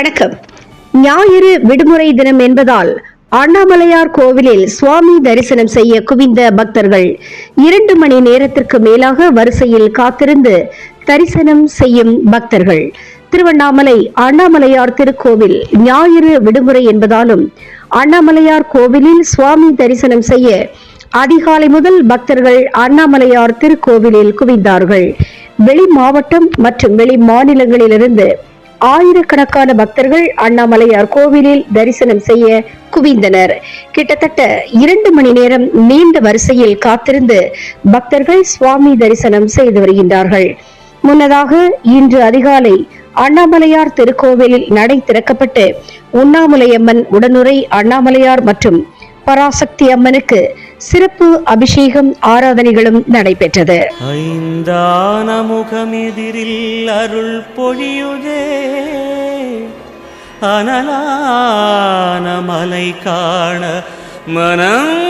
வணக்கம். ஞாயிறு விடுமுறை தினம் என்பதால் அண்ணாமலையார் கோவிலில் சுவாமி தரிசனம் செய்ய குவிந்த பக்தர்கள் இரண்டு மணி நேரத்திற்கு மேலாக வரிசையில் காத்திருந்து தரிசனம் செய்யும் பக்தர்கள். திருவண்ணாமலை அண்ணாமலையார் திருக்கோவில் ஞாயிறு விடுமுறை என்பதாலும் அண்ணாமலையார் கோவிலில் சுவாமி தரிசனம் செய்ய அதிகாலை முதல் பக்தர்கள் அண்ணாமலையார் திருக்கோவிலில் குவிந்தார்கள். வெளி மாவட்டம் மற்றும் வெளி மாநிலங்களிலிருந்து ஆயிரக்கணக்கான பக்தர்கள் அண்ணாமலையார் கோவிலில் தரிசனம் செய்ய குவிந்தனர். கிட்டத்தட்ட இரண்டு மணி நேரம் நீண்ட வரிசையில் காத்திருந்து பக்தர்கள் சுவாமி தரிசனம் செய்து வருகின்றார்கள். முன்னதாக இன்று அதிகாலை அண்ணாமலையார் திருக்கோவிலில் நடை திறக்கப்பட்டு உண்ணாமலையம்மன் உடனுரை அண்ணாமலையார் மற்றும் பராசக்தி அம்மனுக்கு சிறப்பு அபிஷேகம் ஆராதனைகளும் நடைபெற்றது. ஐந்தான முகமெதிரில் அருள் பொழியுதே அனலான மலை காண மனம்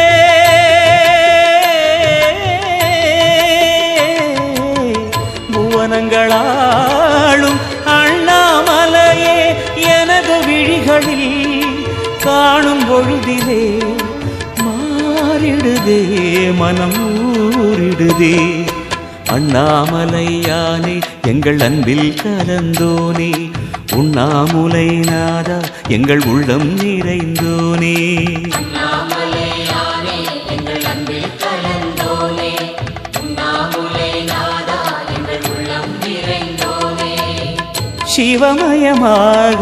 விழிகளில் காணும் பொழுதிலே மாறிடுதே மனம் ஊறிடுதே. அண்ணாமலையானே எங்கள் அன்பில் கலந்தோனே. உண்ணாமுலை நாதா எங்கள் உள்ளம் நிறைந்தோனே. சிவமயமாக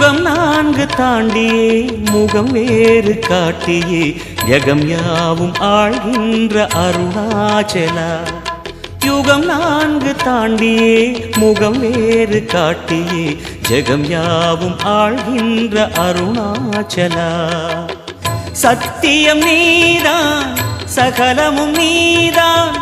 யுகம் நான்கு தாண்டியே முகம் வேறு காட்டியே ஜகம் யாவும் ஆழ்கின்ற அருணாச்சலா. யுகம் நான்கு தாண்டியே முகம் வேறு காட்டியே ஜெகம் யாவும் ஆழ்கின்ற அருணாச்சலா. சத்தியம் நீதான் சகலமும் நீதான்.